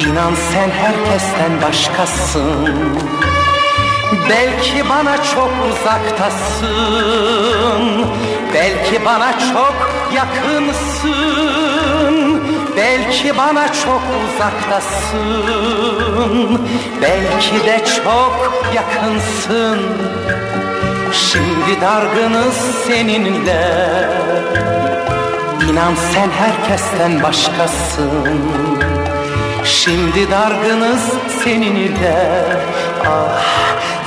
İnan sen herkesten başkasın. Belki bana çok uzaktasın. Belki bana çok yakınsın. Belki bana çok uzaktasın. Belki de çok yakınsın. Şimdi dargınız seninle. İnan sen herkesten başkasın Şimdi dargınız seninle Ah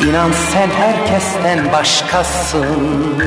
inan sen herkesten başkasın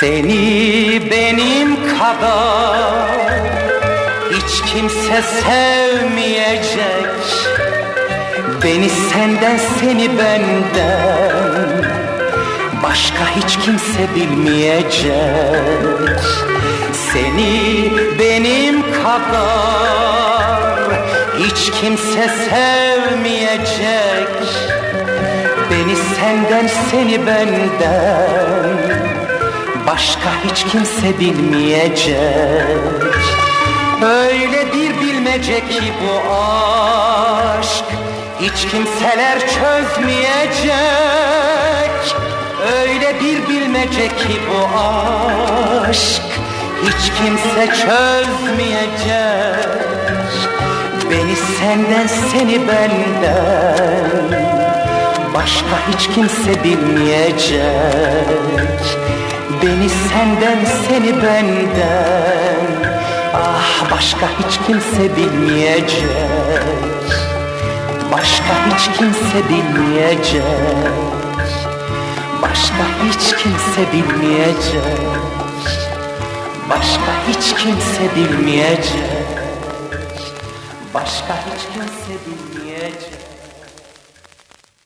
Seni benim kadar. Hiç kimse sevmeyecek Beni senden seni benden. Başka hiç kimse bilmeyecek Seni benim kadar. Hiç kimse sevmeyecek Beni senden seni benden Başka hiç kimse bilmeyecek. Öyle bir bilmece ki bu aşk Hiç kimseler çözmeyecek. Öyle bir bilmece ki bu aşk Hiç kimse çözmeyecek. Beni senden seni benden Başka hiç kimse bilmeyecek Beni senden seni benden. Ah başka hiç kimse bilmeyecek. Başka hiç kimse bilmeyecek. Başka hiç kimse bilmeyecek. Başka hiç kimse bilmeyecek. Başka hiç kimse bilmeyecek